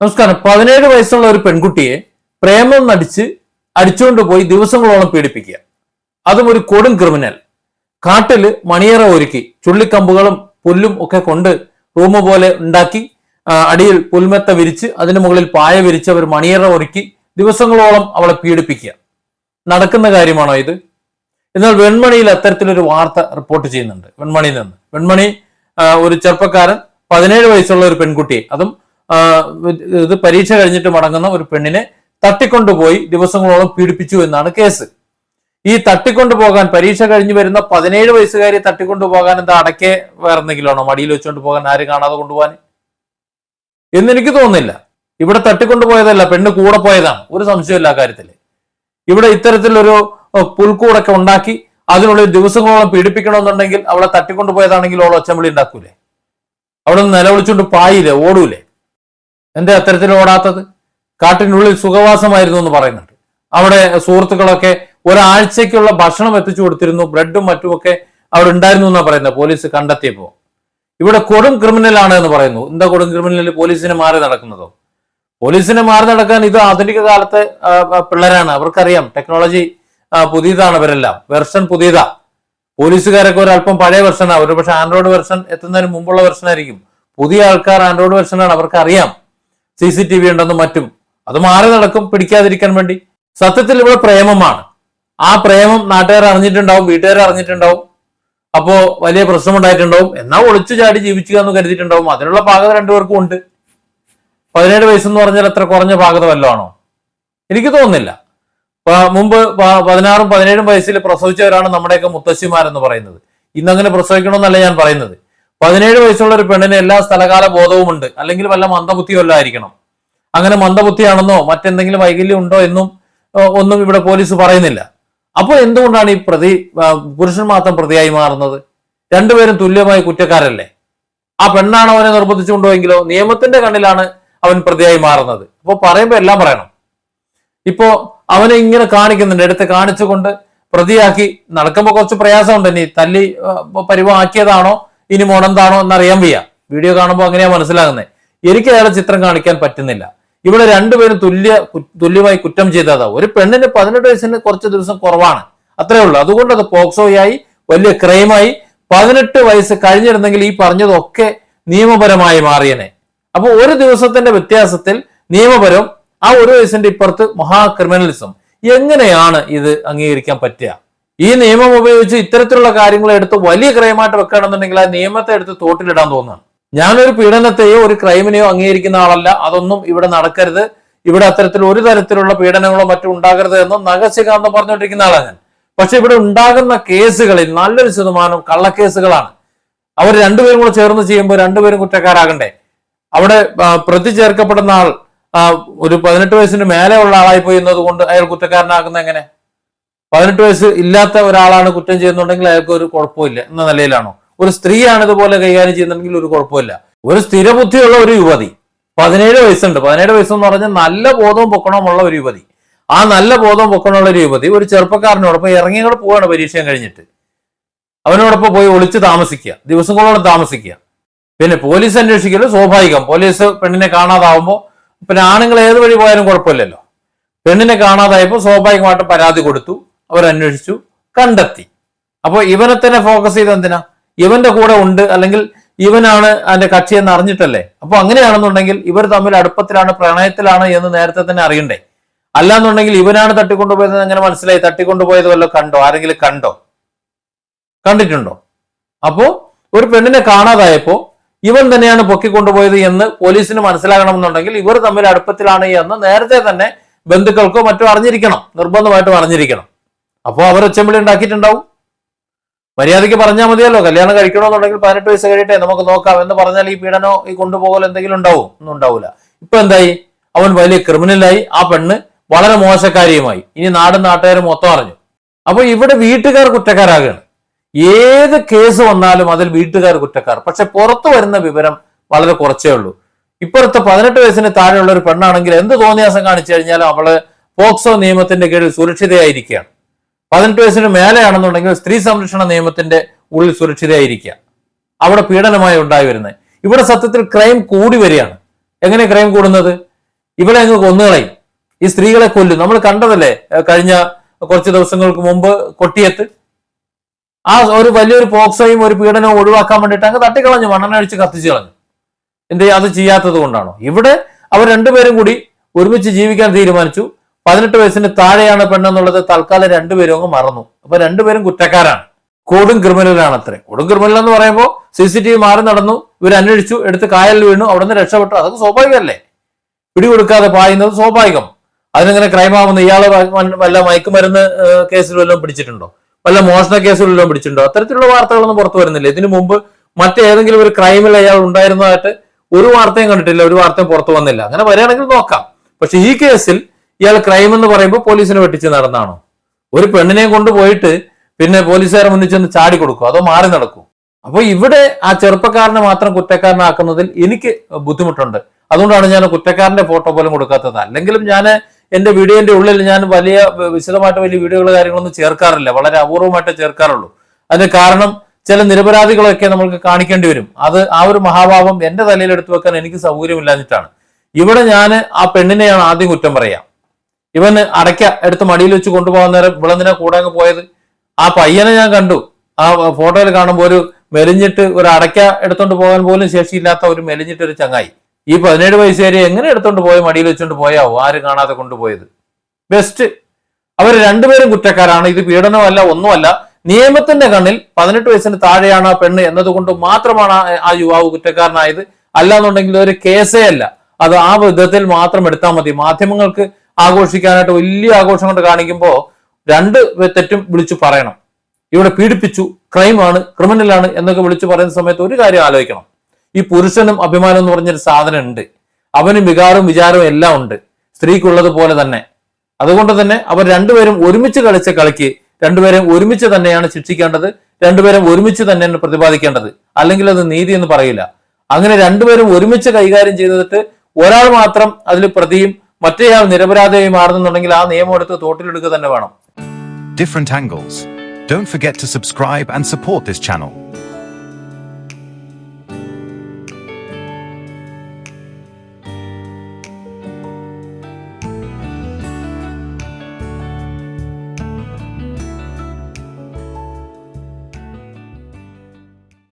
നമസ്കാരം. പതിനേഴ് വയസ്സുള്ള ഒരു പെൺകുട്ടിയെ പ്രേമം നടിച്ച് അടിച്ചുകൊണ്ട് പോയി ദിവസങ്ങളോളം പീഡിപ്പിക്കുക. അതും ഒരു കൊടും ക്രിമിനൽ. കാട്ടിൽ മണിയറ ഒരുക്കി ചുള്ളിക്കമ്പുകളും പുല്ലും ഒക്കെ കൊണ്ട് റൂം പോലെ ഉണ്ടാക്കി അടിയിൽ പുൽമെത്ത വിരിച്ച് അതിന് മുകളിൽ പായ വിരിച്ച് അവർ മണിയറ ഒരുക്കി ദിവസങ്ങളോളം അവളെ പീഡിപ്പിക്കുക. നടക്കുന്ന കാര്യമാണോ ഇത്? എന്നാൽ വെൺമണിയിൽ അത്തരത്തിലൊരു വാർത്ത റിപ്പോർട്ട് ചെയ്യുന്നുണ്ട്. വെൺമണിയിൽ നിന്ന്. വെൺമണി ഒരു ചെറുപ്പക്കാരൻ പതിനേഴ് വയസ്സുള്ള ഒരു പെൺകുട്ടിയെ അതും ഇത് പരീക്ഷ കഴിഞ്ഞിട്ട് മടങ്ങുന്ന ഒരു പെണ്ണിനെ തട്ടിക്കൊണ്ടുപോയി ദിവസങ്ങളോളം പീഡിപ്പിച്ചു എന്നാണ് കേസ്. ഈ തട്ടിക്കൊണ്ടുപോകാൻ പരീക്ഷ കഴിഞ്ഞു വരുന്ന പതിനേഴ് വയസ്സുകാരി തട്ടിക്കൊണ്ടുപോകാൻ എന്താ അടക്കെ വേറെ എന്തെങ്കിലും ആണോ മടിയിൽ വെച്ചുകൊണ്ട് പോകാൻ ആരും കാണാതെ കൊണ്ടുപോകാൻ? എന്നെനിക്ക് തോന്നുന്നില്ല. ഇവിടെ തട്ടിക്കൊണ്ടുപോയതല്ല പെണ്ണ് കൂടെ പോയതാണ്. ഒരു സംശയമില്ല ആ കാര്യത്തിൽ. ഇവിടെ ഇത്തരത്തിലൊരു പുൽക്കൂടൊക്കെ ഉണ്ടാക്കി അതിനുള്ളിൽ ദിവസങ്ങളോളം പീഡിപ്പിക്കണമെന്നുണ്ടെങ്കിൽ അവളെ തട്ടിക്കൊണ്ടുപോയതാണെങ്കിൽ അവൾ ഒച്ചമ്പിളി ഉണ്ടാക്കൂലേ? അവിടെ നിന്ന് നിലവിളിച്ചുകൊണ്ട് പായില്ലേ? ഓടൂലേ? എന്തേ അത്തരത്തിൽ ഓടാത്തത്? കാട്ടിനുള്ളിൽ സുഖവാസമായിരുന്നു എന്ന് പറയുന്നുണ്ട്. അവിടെ സുഹൃത്തുക്കളൊക്കെ ഒരാഴ്ചയ്ക്കുള്ള ഭക്ഷണം എത്തിച്ചു കൊടുത്തിരുന്നു. ബ്രെഡും മറ്റുമൊക്കെ അവിടെ ഉണ്ടായിരുന്നു എന്നാണ് പറയുന്നത് പോലീസ് കണ്ടെത്തിയപ്പോ. ഇവിടെ കൊടും ക്രിമിനൽ ആണ് എന്ന് പറയുന്നു. എന്താ കൊടും ക്രിമിനൽ പോലീസിനെ മാറി നടക്കുന്നതോ? പോലീസിനെ മാറി നടക്കാൻ ഇത് ആധുനിക കാലത്തെ പിള്ളേരാണ്. അവർക്കറിയാം. ടെക്നോളജി പുതിയതാണ് ഇവരെല്ലാം. വെർഷൻ പുതിയതാ. പോലീസുകാരൊക്കെ ഒരല്പം പഴയ വെർഷനാണ് ഒരു പക്ഷെ ആൻഡ്രോയിഡ് വെർഷൻ എത്തുന്നതിന് മുമ്പുള്ള വെർഷൻ ആയിരിക്കും. പുതിയ ആൾക്കാർ ആൻഡ്രോയിഡ് വെർഷനാണ് അവർക്ക് അറിയാം സി സി ടി വി ഉണ്ടെന്നും മറ്റും. അത് മാറി നടക്കും പിടിക്കാതിരിക്കാൻ വേണ്ടി. സത്യത്തിൽ ഇവിടെ പ്രേമമാണ്. ആ പ്രേമം നാട്ടുകാർ അറിഞ്ഞിട്ടുണ്ടാവും വീട്ടുകാർ അറിഞ്ഞിട്ടുണ്ടാവും. അപ്പോ വലിയ പ്രശ്നമുണ്ടായിട്ടുണ്ടാവും. എന്നാ ഒളിച്ചു ചാടി ജീവിക്കുക എന്ന് കരുതിയിട്ടുണ്ടാവും. അതിനുള്ള പാകത രണ്ടുപേർക്കും ഉണ്ട്. പതിനേഴ് വയസ്സെന്ന് പറഞ്ഞാൽ അത്ര കുറഞ്ഞ പാകത വല്ലതാണോ? എനിക്ക് തോന്നുന്നില്ല. മുമ്പ് പതിനാറും പതിനേഴും വയസ്സിൽ പ്രസവിച്ചവരാണ് നമ്മുടെയൊക്കെ മുത്തശ്ശിമാരെന്ന് പറയുന്നത്. ഇന്നങ്ങനെ പ്രസവിക്കണമെന്നല്ല ഞാൻ പറയുന്നത്. പതിനേഴ് വയസ്സുള്ള ഒരു പെണ്ണിന് എല്ലാ സ്ഥലകാല ബോധവുമുണ്ട്. അല്ലെങ്കിൽ വല്ല മന്ദബുദ്ധിയല്ലായിരിക്കണം അങ്ങനെ മന്ദബുദ്ധിയാണെന്നോ മറ്റെന്തെങ്കിലും വൈകല്യം ഉണ്ടോ എന്നും ഒന്നും ഇവിടെ പോലീസ് പറയുന്നില്ല. അപ്പോൾ എന്തുകൊണ്ടാണ് ഈ പ്രതി പുരുഷൻ മാത്രം പ്രതിയായി മാറുന്നത്? രണ്ടുപേരും തുല്യമായി കുറ്റക്കാരല്ലേ? ആ പെണ്ണാണ് അവനെ നിർബന്ധിച്ചു കൊണ്ടുപോയെങ്കിലോ നിയമത്തിന്റെ കണ്ണിലാണ് അവൻ പ്രതിയായി മാറുന്നത്. അപ്പോൾ പറയുമ്പോൾ എല്ലാം പറയണം. ഇപ്പോ അവനെ ഇങ്ങനെ കാണിക്കുന്നുണ്ട്. എടുത്ത് കാണിച്ചുകൊണ്ട് പ്രതിയാക്കി നടക്കുമ്പോൾ കുറച്ച് പ്രയാസമുണ്ട്. ഇനി തല്ലി പരിവാക്കിയതാണോ ഇനി മോണെന്താണോ എന്ന് അറിയാൻ വയ്യ. വീഡിയോ കാണുമ്പോൾ അങ്ങനെയാണ് മനസ്സിലാകുന്നത് എനിക്ക് അയാളെ ചിത്രം കാണിക്കാൻ പറ്റുന്നില്ല. ഇവിടെ രണ്ടുപേരും തുല്യ തുല്യമായി കുറ്റം ചെയ്തതാ. ഒരു പെണ്ണിന് പതിനെട്ട് വയസ്സിന് കുറച്ച് ദിവസം കുറവാണ്. അത്രേ ഉള്ളൂ. അതുകൊണ്ട് അത് പോക്സോയായി വലിയ ക്രൈമായി പതിനെട്ട് വയസ്സ് കഴിഞ്ഞിരുന്നെങ്കിൽ ഈ പറഞ്ഞതൊക്കെ നിയമപരമായി മാറിയനെ. അപ്പൊ ഒരു ദിവസത്തിന്റെ വ്യത്യാസത്തിൽ നിയമപരം ആ ഒരു വയസ്സിന്റെ ഇപ്പുറത്ത് മഹാക്രിമിനലിസം. എങ്ങനെയാണ് ഇത് അംഗീകരിക്കാൻ പറ്റുക? ഈ നിയമം ഉപയോഗിച്ച് ഇത്തരത്തിലുള്ള കാര്യങ്ങൾ എടുത്ത് വലിയ ക്രൈമായിട്ട് വെക്കുകയാണെന്നുണ്ടെങ്കിൽ ആ നിയമത്തെ എടുത്ത് തോട്ടിലിടാൻ തോന്നുന്നു ഞാനൊരു പീഡനത്തെയോ ഒരു ക്രൈമിനെയോ അംഗീകരിക്കുന്ന ആളല്ല. അതൊന്നും ഇവിടെ നടക്കരുത്. ഇവിടെ അത്തരത്തിൽ ഒരു തരത്തിലുള്ള പീഡനങ്ങളോ മറ്റും ഉണ്ടാകരുത് എന്നും നഗശികാന്തം പറഞ്ഞുകൊണ്ടിരിക്കുന്ന ആളാണ് ഞാൻ. പക്ഷെ ഇവിടെ ഉണ്ടാകുന്ന കേസുകളിൽ നല്ലൊരു ശതമാനം കള്ളക്കേസുകളാണ്. അവർ രണ്ടുപേരും കൂടെ ചേർന്ന് ചെയ്യുമ്പോൾ രണ്ടുപേരും കുറ്റക്കാരാകണ്ടേ? അവിടെ പ്രതി ചേർക്കപ്പെടുന്ന ആൾ ഒരു പതിനെട്ട് വയസ്സിന് മേലെയുള്ള ആളായി പോയി എന്നതുകൊണ്ട് അയാൾ കുറ്റക്കാരനാകുന്ന എങ്ങനെ? പതിനെട്ട് വയസ്സ് ഇല്ലാത്ത ഒരാളാണ് കുറ്റം ചെയ്യുന്നുണ്ടെങ്കിൽ അയാൾക്ക് ഒരു കുഴപ്പമില്ല എന്ന നിലയിലാണോ? ഒരു സ്ത്രീയാണ് ഇതുപോലെ കൈകാര്യം ചെയ്യുന്നുണ്ടെങ്കിൽ ഒരു കുഴപ്പമില്ല. ഒരു സ്ഥിരബുദ്ധിയുള്ള ഒരു യുവതി പതിനേഴ് വയസ്സുണ്ട്. പതിനേഴ് വയസ്സെന്ന് പറഞ്ഞാൽ നല്ല ബോധവും പൊക്കണമുള്ള ഒരു യുവതി. ആ നല്ല ബോധവും പൊക്കണമുള്ള ഒരു യുവതി ഒരു ചെറുപ്പക്കാരനോടൊപ്പം ഇറങ്ങിയോടെ പോവാണ് പരീക്ഷയും കഴിഞ്ഞിട്ട്. അവനോടൊപ്പം പോയി ഒളിച്ച് താമസിക്കുക. ദിവസങ്ങളോളം താമസിക്കുക. പിന്നെ പോലീസ് അന്വേഷിക്കലും സ്വാഭാവികം. പോലീസ് പെണ്ണിനെ കാണാതാവുമ്പോൾ പിന്നെ ആണുങ്ങൾ ഏത് വഴി പോയാലും കുഴപ്പമില്ലല്ലോ. പെണ്ണിനെ കാണാതായപ്പോൾ സ്വാഭാവികമായിട്ട് പരാതി കൊടുത്തു. അവർ അന്വേഷിച്ചു കണ്ടെത്തി. അപ്പോൾ ഇവനെ തന്നെ ഫോക്കസ് ചെയ്ത് എന്തിനാ? ഇവന്റെ കൂടെ ഉണ്ട് അല്ലെങ്കിൽ ഇവനാണ് അതിന്റെ കക്ഷി എന്ന് അറിഞ്ഞിട്ടല്ലേ? അപ്പൊ അങ്ങനെയാണെന്നുണ്ടെങ്കിൽ ഇവർ തമ്മിൽ അടുപ്പത്തിലാണ് പ്രണയത്തിലാണ് എന്ന് നേരത്തെ തന്നെ അറിയണ്ടേ. അല്ലാന്നുണ്ടെങ്കിൽ ഇവനാണ് തട്ടിക്കൊണ്ടുപോയത് അങ്ങനെ മനസ്സിലായി? തട്ടിക്കൊണ്ടുപോയത് വല്ലതും കണ്ടോ? ആരെങ്കിലും കണ്ടോ? കണ്ടിട്ടുണ്ടോ? അപ്പോ ഒരു പെണ്ണിനെ കാണാതായപ്പോ ഇവൻ തന്നെയാണ് പൊക്കിക്കൊണ്ടുപോയത് എന്ന് പോലീസിന് മനസ്സിലാകണമെന്നുണ്ടെങ്കിൽ ഇവർ തമ്മിൽ അടുപ്പത്തിലാണ് എന്ന് നേരത്തെ തന്നെ ബന്ധുക്കൾക്കോ മറ്റോ അറിഞ്ഞിരിക്കണം. നിർബന്ധമായിട്ടും അറിഞ്ഞിരിക്കണം. അപ്പോൾ അവർ ഒച്ചമ്പിളി ഉണ്ടാക്കിയിട്ടുണ്ടാവും. മര്യാദയ്ക്ക് പറഞ്ഞാൽ മതിയല്ലോ കല്യാണം കഴിക്കണമെന്നുണ്ടെങ്കിൽ പതിനെട്ട് വയസ്സ് കഴിയട്ടെ നമുക്ക് നോക്കാം എന്ന് പറഞ്ഞാൽ ഈ പീഡനോ ഈ കൊണ്ടുപോകലോ എന്തെങ്കിലും ഉണ്ടാവും? ഒന്നും ഉണ്ടാവില്ല ഇപ്പൊ എന്തായി? അവൻ വലിയ ക്രിമിനലായി. ആ പെണ്ണ് വളരെ മോശക്കാരിയുമായി. ഇനി നാടും നാട്ടുകാരും മൊത്തം അറിഞ്ഞു. അപ്പൊ ഇവിടെ വീട്ടുകാർ കുറ്റക്കാരാകുകയാണ്. ഏത് കേസ് വന്നാലും അതിൽ വീട്ടുകാർ കുറ്റക്കാർ. പക്ഷെ പുറത്തു വരുന്ന വിവരം വളരെ കുറച്ചേ ഉള്ളൂ. ഇപ്പോഴത്തെ പതിനെട്ട് വയസ്സിന് താഴെയുള്ള ഒരു പെണ്ണാണെങ്കിൽ എന്ത് തോന്നിയാസം കാണിച്ചു കഴിഞ്ഞാലും അവൾ പോക്സോ നിയമത്തിന്റെ കീഴിൽ സുരക്ഷിതയായിരിക്കുകയാണ്. പതിനെട്ട് വയസ്സിന് മേലെയാണെന്നുണ്ടെങ്കിൽ സ്ത്രീ സംരക്ഷണ നിയമത്തിന്റെ ഉള്ളിൽ സുരക്ഷിതയായിരിക്കുക. അവിടെ പീഡനമായി ഉണ്ടായി വരുന്നത്. ഇവിടെ സത്യത്തിൽ ക്രൈം കൂടി വരികയാണ്. എങ്ങനെ ക്രൈം കൂടുന്നത്? ഇവിടെ അങ്ങ് കൊന്നുകളയും. ഈ സ്ത്രീകളെ കൊല്ലും. നമ്മൾ കണ്ടതല്ലേ കഴിഞ്ഞ കുറച്ച് ദിവസങ്ങൾക്ക് മുമ്പ് കൊട്ടിയത്ത്? ആ ഒരു വലിയൊരു പോക്സോയും ഒരു പീഡനവും ഒഴിവാക്കാൻ വേണ്ടിയിട്ട് അങ്ങ് തട്ടിക്കളഞ്ഞു മണ്ണെണ്ണ കത്തിച്ചു കളഞ്ഞു. എന്ത് അത് ചെയ്യാത്തത് കൊണ്ടാണോ? ഇവിടെ അവർ രണ്ടുപേരും കൂടി ഒരുമിച്ച് ജീവിക്കാൻ തീരുമാനിച്ചു. പതിനെട്ട് വയസ്സിന് താഴെയാണ് പെണ്ണെന്നുള്ളത്. തൽക്കാലം രണ്ടുപേരും അങ്ങ് മറന്നു. അപ്പൊ രണ്ടുപേരും കുറ്റക്കാരാണ്. കൊടും ക്രിമിനലാണ് അത്രേ കൊടും ക്രിമിനൽ എന്ന് പറയുമ്പോൾ സി സി ടി വി മാറി നടന്നു. ഇവർ അന്വേഷിച്ചു. എടുത്ത് കായലിൽ വീണു. അവിടെ നിന്ന് രക്ഷപ്പെട്ടു. അതൊക്കെ സ്വാഭാവികമല്ലേ? പിടികൊടുക്കാതെ പായുന്നത് സ്വാഭാവികം. അതിനെങ്ങനെ ക്രൈമാവുന്ന ഇയാൾ വല്ല മയക്കുമരുന്ന് കേസിൽ വല്ലതും പിടിച്ചിട്ടുണ്ടോ? വല്ല മോഷണ കേസിൽ വല്ലതും പിടിച്ചിട്ടുണ്ടോ? അത്തരത്തിലുള്ള വാർത്തകളൊന്നും പുറത്തു വരുന്നില്ല. ഇതിനു മുമ്പ് മറ്റേതെങ്കിലും ഒരു ക്രൈമിൽ അയാൾ ഉണ്ടായിരുന്നതായിട്ട് ഒരു വാർത്തയും കണ്ടിട്ടില്ല. ഒരു വാർത്തയും പുറത്തു വന്നില്ല. അങ്ങനെ വരികയാണെങ്കിൽ നോക്കാം. പക്ഷെ ഈ കേസിൽ ഇയാൾ ക്രൈം എന്ന് പറയുമ്പോൾ പോലീസിനെ വെട്ടിച്ച് നടന്നാണോ? ഒരു പെണ്ണിനെ കൊണ്ടുപോയിട്ട് പിന്നെ പോലീസുകാരെ മുന്നിൽ ചെന്ന് ചാടി കൊടുക്കും അതോ മാറി നടക്കും അപ്പൊ ഇവിടെ ആ ചെറുപ്പക്കാരനെ മാത്രം കുറ്റക്കാരനാക്കുന്നതിൽ എനിക്ക് ബുദ്ധിമുട്ടുണ്ട്. അതുകൊണ്ടാണ് ഞാൻ കുറ്റക്കാരന്റെ ഫോട്ടോ പോലും കൊടുക്കാത്തത്. അല്ലെങ്കിലും ഞാൻ എന്റെ വീഡിയോന്റെ ഉള്ളിൽ ഞാൻ വലിയ വിശദമായിട്ട് വലിയ വീഡിയോകൾ കാര്യങ്ങളൊന്നും ചേർക്കാറില്ല. വളരെ അപൂർവമായിട്ടേ ചേർക്കാറുള്ളൂ. അതിന് കാരണം ചില നിരപരാധികളൊക്കെ നമ്മൾക്ക് കാണിക്കേണ്ടി വരും. അത് ആ ഒരു മഹാഭാവം എന്റെ തലയിൽ എടുത്തു വെക്കാൻ എനിക്ക് സൗകര്യമില്ലാഞ്ഞിട്ടാണ്. ഇവിടെ ഞാൻ ആ പെണ്ണിനെയാണ് ആദ്യം കുറ്റം പറയാം. ഇവന് അടയ്ക്ക എടുത്ത് മടിയിൽ വെച്ച് കൊണ്ടുപോകാൻ നേരം വിളന്നിനെ കൂടെ അങ്ങ് പോയത്? ആ പയ്യനെ ഞാൻ കണ്ടു. ആ ഫോട്ടോയിൽ കാണുമ്പോൾ ഒരു മെലിഞ്ഞിട്ട് ഒരു അടയ്ക്ക എടുത്തോണ്ട് പോകാൻ പോലും ശേഷിയില്ലാത്ത ഒരു മെലിഞ്ഞിട്ട് ഒരു ചങ്ങായി. ഈ പതിനേഴ് വയസ്സുകാരി എങ്ങനെ എടുത്തോണ്ട് പോയി മടിയിൽ വെച്ചോണ്ട് പോയാവോ? ആരും കാണാതെ കൊണ്ടുപോയത്? ബെസ്റ്റ് അവർ രണ്ടുപേരും കുറ്റക്കാരാണ്. ഇത് പീഡനമല്ല ഒന്നുമല്ല. നിയമത്തിന്റെ കണ്ണിൽ പതിനെട്ട് വയസ്സിന് താഴെയാണ് ആ പെണ്ണ് എന്നതുകൊണ്ട് മാത്രമാണ് ആ- യുവാവ് കുറ്റക്കാരനായത്. അല്ലാന്നുണ്ടെങ്കിൽ ഒരു കേസേ അല്ല. അത് ആ വിധത്തിൽ മാത്രം എടുത്താൽ മതി. മാധ്യമങ്ങൾക്ക് ആഘോഷിക്കാനായിട്ട് വലിയ ആഘോഷം കൊണ്ട് കാണിക്കുമ്പോൾ രണ്ട് തെറ്റും വിളിച്ചു പറയണം. ഇവിടെ പീഡിപ്പിച്ചു ക്രൈമാണ് ക്രിമിനലാണ് എന്നൊക്കെ വിളിച്ചു പറയുന്ന സമയത്ത് ഒരു കാര്യം ആലോചിക്കണം. ഈ പുരുഷനും അഭിമാനം എന്ന് പറഞ്ഞൊരു സാധനം ഉണ്ട് അവന് വികാരവും വിചാരവും എല്ലാം ഉണ്ട്. സ്ത്രീക്കുള്ളതുപോലെ തന്നെ. അതുകൊണ്ട് തന്നെ അവർ രണ്ടുപേരും ഒരുമിച്ച് കളിച്ച കളിക്ക് രണ്ടുപേരും ഒരുമിച്ച് തന്നെയാണ് ശിക്ഷിക്കേണ്ടത്. രണ്ടുപേരും ഒരുമിച്ച് തന്നെയാണ് പ്രതിപാദിക്കേണ്ടത്. അല്ലെങ്കിൽ അത് നീതി എന്ന് പറയില്ല. അങ്ങനെ രണ്ടുപേരും ഒരുമിച്ച് കൈകാര്യം ചെയ്തിട്ട് ഒരാൾ മാത്രം അതിൽ പ്രതിയും മറ്റേയാൾ നിരപരാധിയായി മാറുന്നുണ്ടെങ്കിൽ ആ നിയമം എടുത്ത് തോട്ടിലെടുക്കുക തന്നെ വേണം different angles. Don't forget to subscribe and support this channel.